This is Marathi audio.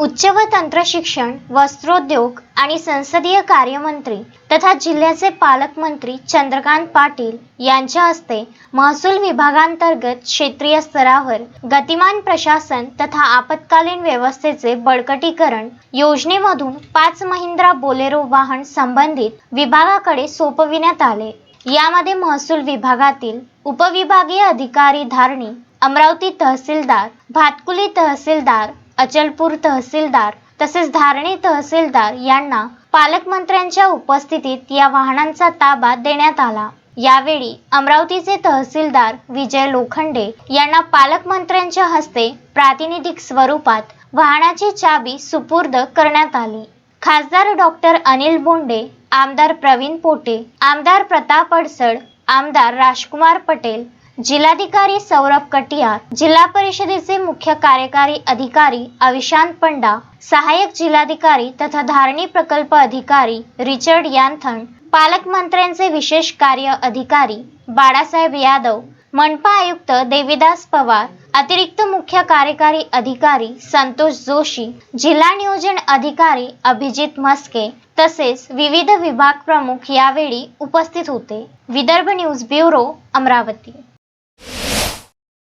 उच्च व तंत्र शिक्षण वस्त्रोद्योग आणि संसदीय कार्यमंत्री तथा जिल्ह्याचे पालकमंत्री चंद्रकांत पाटील यांच्या हस्ते महसूल विभागांतर्गत क्षेत्रीय स्तरावर गतिमान प्रशासन तथा आपत्कालीन व्यवस्थेचे बळकटीकरण योजनेमधून पाच महिंद्रा बोलेरो वाहन संबंधित विभागाकडे सोपविण्यात आले. यामध्ये महसूल विभागातील उपविभागीय अधिकारी धारणी अमरावती तहसीलदार भातकुली तहसीलदार अचलपूर तहसीलदार तसेच धारणी तहसीलदार यांना पालकमंत्र्यांच्या उपस्थितीत या वाहनांचा ताबा देण्यात आला. यावेळी अमरावतीचे तहसीलदार विजय लोखंडे यांना पालकमंत्र्यांच्या हस्ते प्रातिनिधिक स्वरूपात वाहनाची चाबी सुपूर्द करण्यात आली. खासदार डॉक्टर अनिल बोंडे आमदार प्रवीण पोटे आमदार प्रताप अडसड आमदार राजकुमार पटेल जिल्हाधिकारी सौरभ कटिया जिल्हा परिषदेचे मुख्य कार्यकारी अधिकारी अविशांत पंडा सहाय्यक जिल्हाधिकारी तथा धारणी प्रकल्प अधिकारी रिचर्ड यांथन पालकमंत्र्यांचे विशेष कार्य अधिकारी बाळासाहेब यादव मनपा आयुक्त देविदास पवार अतिरिक्त मुख्य कार्यकारी अधिकारी संतोष जोशी जिल्हा नियोजन अधिकारी अभिजित म्हस्के तसेच विविध विभाग प्रमुख यावेळी उपस्थित होते. Vidarbha news bureau Amravati.